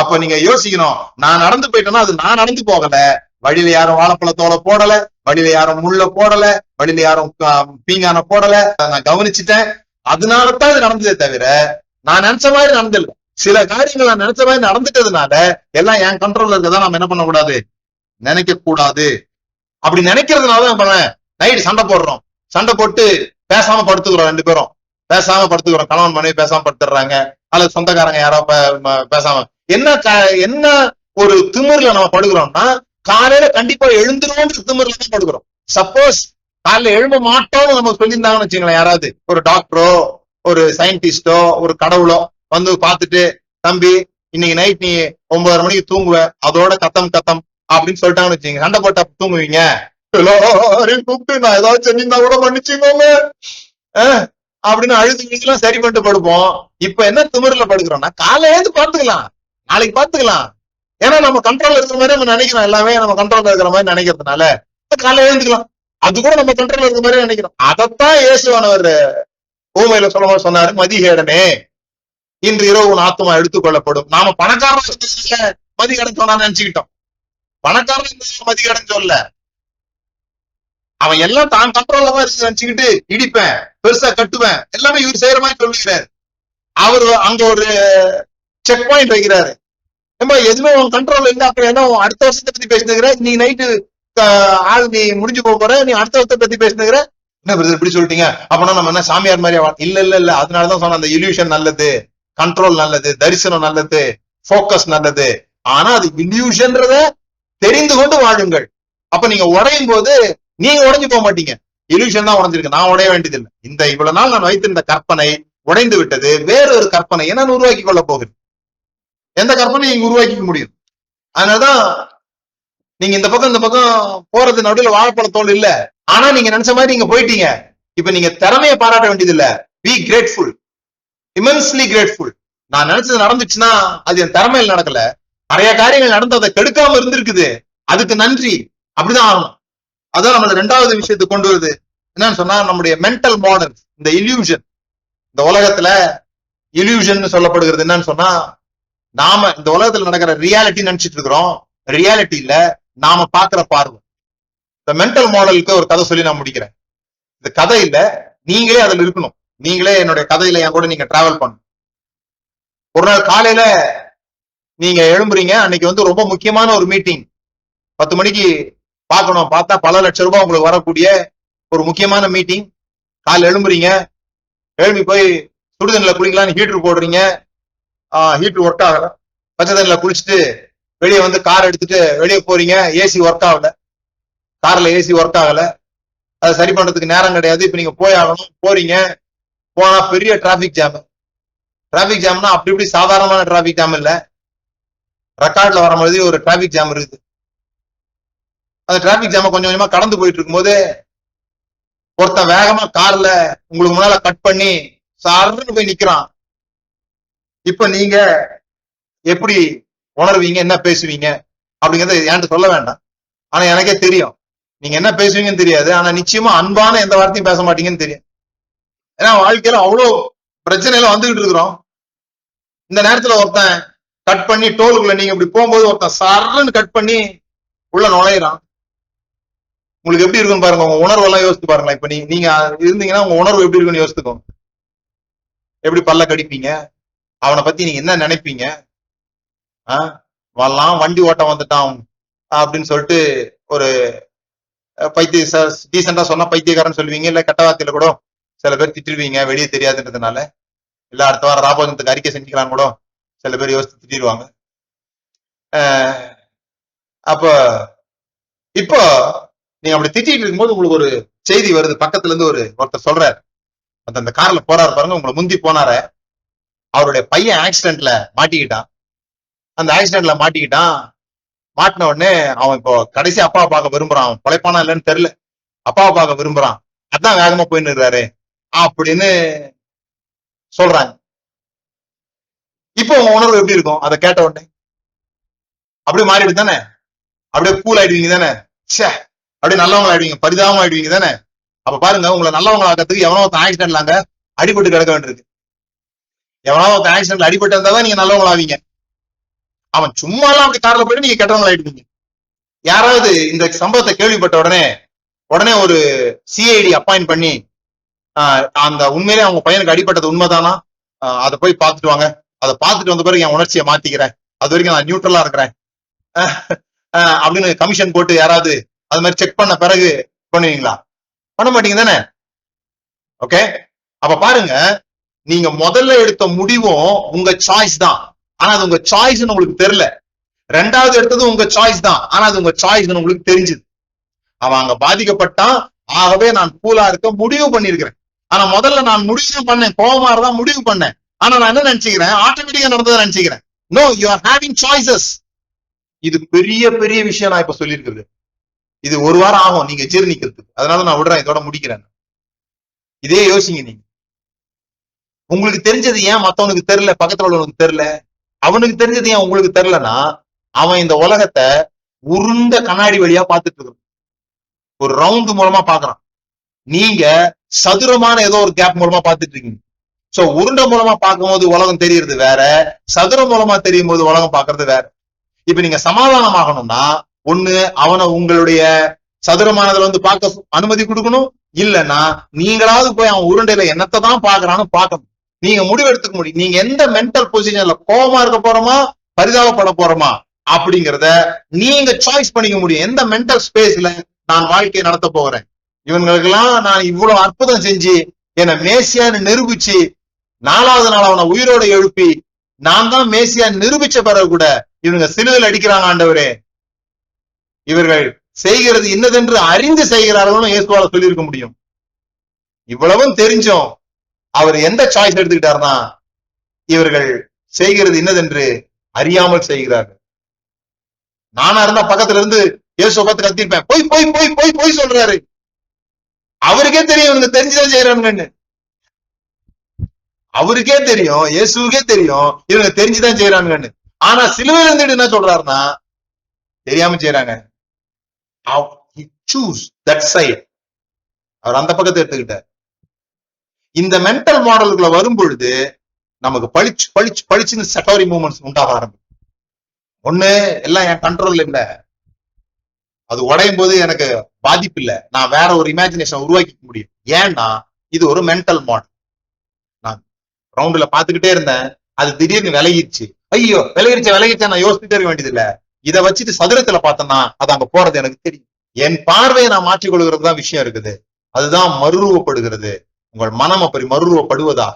அப்ப நீங்க யோசிக்கணும் நான் நடந்து போயிட்டேன்னா அது நான் நடந்து போகல. வழியில யாரும் வாழைப்பழத்தோட போடல வழியில யாரும் முள்ள போடல வழியில யாரும் பீங்கான போடல. நான் கவனிச்சுட்டேன். அதனாலதான் இது நடந்ததே தவிர நான் நினைச்ச மாதிரி நடந்தில்ல. சில காரியங்கள் நான் நினைச்ச மாதிரி நடந்துட்டதுனால எல்லாம் என் கண்ட்ரோல்ல இருக்கதான் நம்ம என்ன பண்ணக்கூடாது? நினைக்க கூடாது அப்படி நினைக்கிறதுனால நம்ம நைட் சண்டை போடுறோம். சண்டை போட்டு பேசாம படுத்துக்கிறோம் ரெண்டு பேரும். பேசாம படுத்துக்கிறோம். கணவன் மனைவி பேசாம படுத்துடுறாங்க அல்லது சொந்தக்காரங்க யாரோ பேசாம. என்ன க- என்ன ஒரு திமிர்ல நம்ம படுக்கிறோம்னா காலையில கண்டிப்பா எழுந்துருவோம் திமிர்ல தான் படுக்கிறோம். சப்போஸ் காலையில எழும்ப மாட்டோம்னு நம்ம சொல்லியிருந்தாங்கன்னு வச்சுங்களேன் யாராவது. ஒரு டாக்டரோ ஒரு சயின்டிஸ்டோ ஒரு கடவுளோ வந்து பார்த்துட்டு தம்பி இன்னைக்கு நைட் நீ ஒன்பதரை மணிக்கு தூங்குவ அதோட கத்தம் கத்தம் அப்படின்னு சொல்லிட்டாங்கன்னு வச்சுங்க சண்டை போட்டா தூங்குவீங்க. எல்லாரையும் கூப்பிட்டு நான் ஏதாவது செஞ்சிருந்தா கூட மன்னிச்சுக்கோங்க. அஹ், அப்படின்னு அழுதுலாம் சரி பண்ணிட்டு படுப்போம். இப்ப என்ன திமிரில் படுக்கிறோம்னா காலையிலேருந்து பாத்துக்கலாம் நாளைக்கு பாத்துக்கலாம் ஏன்னா நம்ம கண்ட்ரோல்ல இருக்கிற மாதிரி நம்ம நினைக்கிறோம். எல்லாமே நம்ம கண்ட்ரோல்ல இருக்கிற மாதிரி நினைக்கிறதுனால. காலையில எழுந்துக்கலாம். அது கூட நம்ம கண்ட்ரோல்ல இருக்கிற மாதிரி நினைக்கிறோம். அதைத்தான் இயேசுவானவர் ஊமையில சொல்ல சொன்னாரு. மதிகேடனே இன்று இரவு உன் ஆத்மா எடுத்துக்கொள்ளப்படும். நாம பணக்காரன் மதிகேடன் சொன்னா நினைச்சுக்கிட்டோம். பணக்காரன் மதிகேடன் சொல்ல அவன் எல்லாம் தான் கண்ட்ரோல்ல தான் இருக்கு நினைச்சுக்கிட்டு இடிப்பேன் பெருசா கட்டுவேன். எல்லாமே இவர் செய்யற மாதிரி சொல்லுகிறார். அவர் அங்க ஒரு செக் பாயிண்ட் வைக்கிறாரு. ஏம்பா எதுவுமே உன் கண்ட்ரோல் இல்ல அப்புறம் என்ன உன் அடுத்த வருஷத்தை பத்தி பேசினுக்கிற? நீ நைட்டு ஆள் நீ முடிஞ்சு போக போற நீ அடுத்த வருஷத்தை பத்தி பேசினுக்கிற? என்ன பிரதர் இப்படி சொல்லிட்டீங்க? அப்பனா நம்ம என்ன சாமியார் மாதிரியா வா- இல்ல இல்ல இல்ல அதனாலதான் சொன்ன அந்த இல்யூஷன் நல்லது கண்ட்ரோல் நல்லது தரிசனம் நல்லது ஃபோக்கஸ் நல்லது. ஆனா அது இல்யூஷன்றத தெரிந்து கொண்டு வாழுங்கள். அப்ப நீங்க உடையும் போது நீங்க உடைஞ்சு போக மாட்டீங்க. இல்யூஷன் தான் உடஞ்சிருக்கு. நான் உடைய வேண்டியதில்லை. இந்த இவ்வளவு நாள் நான் வைத்திருந்த கற்பனை உடைந்து விட்டது. வேறொரு கற்பனை என்ன உருவாக்கி கொள்ள போகுது. எந்த கற்பனையும் நீங்க உருவாக்கிக்க முடியும். அதனாலதான் நீங்க இந்த பக்கம் இந்த பக்கம் போறது நடுவில் வாழைப்பழத்தோல் இல்ல. ஆனா நீங்க நினைச்ச மாதிரி நீங்க போயிட்டீங்க. இப்ப நீங்க திறமையை பாராட்ட வேண்டியது இல்ல. பி கிரேட்ஃபுல் இமென்ஸ்லி கிரேட்ஃபுல் நான் நினைச்சது நடந்துச்சுன்னா அது என் திறமையில் நடக்கல. நிறைய காரியங்கள் நடந்து அதை கெடுக்காம இருந்திருக்குது. அதுக்கு நன்றி. அப்படிதான் ஆகணும். அதான் நம்மள ரெண்டாவது விஷயத்தை கொண்டு வருது. என்னன்னு சொன்னா நம்முடைய மென்டல் மாடல் இந்த இல்யூஷன் இந்த உலகத்துல இல்யூஷன் சொல்லப்படுகிறது என்னன்னு சொன்னா நாம இந்த உலகத்துல நடக்கிற ரியாலிட்டி நினைச்சிட்டு இருக்கிறோம். ரியாலிட்டி இல்ல நாம பாக்குற பார்வை. இந்த மென்டல் மாடலுக்கு ஒரு கதை சொல்லி நான் முடிக்கிறேன். இந்த கதை இல்ல நீங்களே அதுல இருக்கணும். நீங்களே என்னுடைய கதையில என் கூட நீங்க டிராவல் பண்ணணும். ஒரு நாள் காலையில நீங்க எழும்புறீங்க. அன்னைக்கு வந்து ரொம்ப முக்கியமான ஒரு மீட்டிங் பத்து மணிக்கு பார்க்கணும். பார்த்தா பல லட்சம் ரூபாய் உங்களுக்கு வரக்கூடிய ஒரு முக்கியமான மீட்டிங் காலைல எழும்புறீங்க. எழும்பி போய் சுடுதண்ணில குளிக்கலாம்னு ஹீட்டர் போடுறீங்க. ஹீட் ஒர்க் ஆகல. பச்சை தண்ணில குளிச்சுட்டு வெளியே வந்து கார் எடுத்துட்டு வெளியே போறீங்க ஏசி ஒர்க் ஆகல. கார்ல ஏசி ஒர்க் ஆகல. அதை சரி பண்றதுக்கு நேரம் கிடையாது. இப்ப நீங்க போய் ஆகணும் போறீங்க. போனா பெரிய டிராபிக் ஜாம் டிராபிக் ஜாம்னா அப்படி இப்படி சாதாரணமான டிராபிக் ஜாம் இல்ல. ரெக்கார்ட்ல வர மாதிரி ஒரு டிராபிக் ஜாம் இருக்குது. அந்த டிராபிக் ஜாம கொஞ்சம் கொஞ்சமா கடந்து போயிட்டு இருக்கும்போது ஒருத்தன் வேகமா கார்ல உங்களுக்கு முன்னால கட் பண்ணி சார்னு போய் நிக்கிறான். இப்ப நீங்க எப்படி உணர்வீங்க என்ன பேசுவீங்க அப்படிங்கறத என்கிட்ட சொல்ல வேண்டாம். ஆனா எனக்கே தெரியும். நீங்க என்ன பேசுவீங்கன்னு தெரியாது. ஆனா நிச்சயமா அன்பான எந்த வார்த்தையும் பேச மாட்டீங்கன்னு தெரியும். ஏன்னா வாழ்க்கையில அவ்வளவு பிரச்சனையில வந்துகிட்டு இருக்கிறோம். இந்த நேரத்துல ஒருத்தன் கட் பண்ணி டோலுக்குள்ள நீங்க இப்படி போகும்போது ஒருத்தன் சரன்னு கட் பண்ணி உள்ள நுழையிறான். உங்களுக்கு எப்படி இருக்குன்னு பாருங்க. உங்க உணர்வு எல்லாம் யோசித்து பாருங்களேன். இப்ப நீ- நீங்க இருந்தீங்கன்னா உங்க உணர்வு எப்படி இருக்குன்னு யோசித்துக்கோங்க. எப்படி பல்ல கடிப்பீங்க? அவனை பத்தி நீங்க என்ன நினைப்பீங்க? ஆ? வரலாம் வண்டி ஓட்ட வந்துட்டான் அப்படின்னு சொல்லிட்டு ஒரு பைத்திய டீசெண்டா சொன்னா பைத்தியக்காரன் சொல்லுவீங்க இல்ல கெட்ட வார்த்தையில கூட சில பேர் திட்டிருவீங்க வெளியே தெரியாதுன்றதுனால? இல்ல அடுத்த வாரம் ராபோஜனத்துக்கு அறிக்கை செஞ்சுக்கலாம் கூட சில பேர் யோசித்து திட்டிடுவாங்க அப்போ இப்போ நீங்க அப்படி திட்டிட்டு இருக்கும்போது உங்களுக்கு ஒரு செய்தி வருது. பக்கத்துல இருந்து ஒரு ஒருத்தர் சொல்றாரு. அந்த அந்த கார்ல போறாரு பாருங்க உங்களை முந்தி போனார. அவருடைய பையன் ஆக்சிடென்ட்ல மாட்டிக்கிட்டான். அந்த ஆக்சிடென்ட்ல மாட்டிக்கிட்டான். மாட்டின உடனே அவன் இப்போ கடைசி அப்பாவை பார்க்க விரும்புறான். அவன் பிழைப்பானா இல்லைன்னு தெரியல. அப்பாவை பார்க்க விரும்புறான். அதான் வேகமா போயின்னு இருக்காரு. அப்படின்னு சொல்றாங்க. இப்போ உங்க உணர்வு எப்படி இருக்கும்? அதை கேட்ட உடனே. அப்படியே மாறிடு தானே? அப்படியே கூல் ஆயிடுவீங்க தானே? சே அப்படியே நல்லவங்க ஆயிடுவீங்க. பரிதாபம் ஆயிடுவீங்க தானே? அப்ப பாருங்க உங்களை நல்லவங்க ஆக்கிறதுக்கு எவனோ ஒருத்தன் ஆக்சிடென்ட்லாங்க அடிபட்டு கிடக்க வேண்டியிருக்கு. எவனாவது ஒருத்தன் ஆக்சிடென்ட்ல அடிபட்டு இருந்தா தான் நீங்க நல்லவங்களாவீங்க அவன் சும்மா எல்லாம் அப்படி கார்ல போயிட்டு நீங்க கெட்டவங்களா யாராவது இந்த சம்பவத்தை கேள்விப்பட்ட உடனே உடனே ஒரு சிஐடி அப்பாயிண்ட் பண்ணி அந்த உண்மையிலே அவங்க பையனுக்கு அடிபட்டது உண்மைதானா? அதை போய் பார்த்துட்டு வாங்க. அதை பார்த்துட்டு வந்த பிறகு என் உணர்ச்சியை மாத்திக்கிறேன். அது வரைக்கும் நான் நியூட்ரலா இருக்கிறேன். அப்படின்னு கமிஷன் போட்டு யாராவது அது மாதிரி செக் பண்ண பிறகு பண்ணுவீங்களா? பண்ண மாட்டீங்க தானே? ஓகே அப்ப பாருங்க நீங்க முதல்ல எடுத்த முடிவும் உங்க சாய்ஸ் தான். ஆனா அது உங்க சாய்ஸ்னு உங்களுக்கு தெரியல. ரெண்டாவது எடுத்தது உங்க சாய்ஸ் தான். ஆனா அது உங்க சாய்ஸ்னு உங்களுக்கு தெரிஞ்சுது. அவன் அங்க பாதிக்கப்பட்டான். ஆகவே நான் கூலா இருக்க முடிவு பண்ணிருக்கிறேன் ஆனா முதல்ல நான் முடிவு பண்ணேன். கோபமா இருந்தா முடிவு பண்ணேன். ஆனா நான் என்ன நினைச்சுக்கிறேன்? ஆட்டோமேட்டிக்கா நடந்ததை நினைச்சுக்கிறேன். No you are having choices இது பெரிய பெரிய விஷயம் நான் இப்ப சொல்லியிருக்கிறது. இது ஒரு வாரம் ஆகும். நீங்க ஜீர்ணிக்கிறதுக்கு. அதனால நான் விடுறேன். இதோட முடிக்கிறேன். இதே யோசிங்க நீங்க. உங்களுக்கு தெரிஞ்சது ஏன் மத்தவனுக்கு தெரியல? பக்கத்துல உள்ளவனுக்கு தெரியல? அவனுக்கு தெரிஞ்சது ஏன் உங்களுக்கு தெரியலனா அவன் இந்த உலகத்தை உருண்ட கண்ணாடி வழியா பார்த்துட்டு இருக்கான். ஒரு ரவுண்ட் மூலமா பாக்குறான் நீங்க சதுரமான ஏதோ ஒரு கேப் மூலமா பார்த்துட்டு இருக்கீங்க. சோ உருண்டை மூலமா பார்க்கும்போது உலகம் தெரியறது வேற சதுரம் மூலமா தெரியும் போது உலகம் பாக்குறது வேற. இப்ப நீங்க சமாதானம் ஆகணும்னா ஒண்ணு அவனை உங்களுடைய சதுரமானதுல வந்து பார்க்க அனுமதி கொடுக்கணும். இல்லைன்னா நீங்களாவது போய் அவன் உருண்டையில என்னத்தை தான் பாக்குறான்னு பார்க்கணும். நீங்க முடிவு எடுத்துக்க முடியும். நீங்க எந்த மென்டல் பொசிஷன்ல கோபமா இருக்க போறோமா பரிதாபப்பட போறோமா அப்படிங்கறத நீங்க சாய்ஸ் பண்ணிக்க முடியும். எந்த மென்டல் ஸ்பேஸ்ல நான் வாழ்க்கையை நடத்த போகிறேன் இவங்களுக்கெல்லாம் நான் இவ்வளவு அற்புதம் செஞ்சு என்னை மேசியான்னு நிரூபிச்சு நாலாவது நாள் அவனை உயிரோட எழுப்பி நான் தான் மேசியா நிரூபிச்ச பிறகு கூட இவங்க சிலுவையில் அடிக்கிறாங்க ஆண்டவரே. இவர்கள் செய்கிறது இன்னதென்று அறிந்து செய்கிறார்கள் இயேசுவால சொல்லியிருக்க முடியும். இவ்வளவும் தெரிஞ்சும். அவர் எந்த சாய்ஸ் எடுத்துக்கிட்டாருன்னா இவர்கள் செய்கிறது என்னதென்று அறியாமல் செய்கிறார்கள். நானா இருந்தா பக்கத்துல இருந்து ஏசு பார்த்து கத்திருப்பேன் போய் போய் போய் போய் போய் சொல்றாரு. அவருக்கே தெரியும் இவனுக்கு தெரிஞ்சுதான் செய்யறானுங்கன்னு அவருக்கே தெரியும் இயேசுக்கே தெரியும் இவங்க தெரிஞ்சுதான் செய்யறானுங்கன்னு ஆனா சிலுவையில இருந்துட்டு என்ன சொல்றாருன்னா தெரியாம செய்யறாங்க சூஸ் சைட் அவர் அந்த பக்கத்தை எடுத்துக்கிட்டார். இந்த மென்டல் மாடலுக்குள்ள வரும் பொழுது நமக்கு பளிச்சு பளிச்சு பளிச்சுன்னு செட்டோரி மூமெண்ட்ஸ் உண்டாக ஆரம்பிக்கும். ஒண்ணு எல்லாம் என் கண்ட்ரோல்ல இல்ல. அது உடையும் போது எனக்கு பாதிப்பு இல்ல. நான் வேற ஒரு இமேஜினேஷன் உருவாக்கிக்க முடியும். ஏன்னா இது ஒரு மென்டல் மாடல் நான் கிரவுண்ட்ல பாத்துக்கிட்டே இருந்தேன். அது திடீர்னு விலகிருச்சு. ஐயோ விலகிருச்ச விலகிருச்சா நான் யோசிச்சுட்டே இருக்க வேண்டியது இல்ல இதை வச்சுட்டு சதுரத்துல பார்த்தேன்னா அது அங்க போறது எனக்கு தெரியும். என் பார்வையை நான் மாற்றிக் கொள்கிறது தான் விஷயம் இருக்குது. அதுதான் மறுரூபப்படுகிறது உங்கள் மனம் அப்படி மறுரூபப்படுவதாக.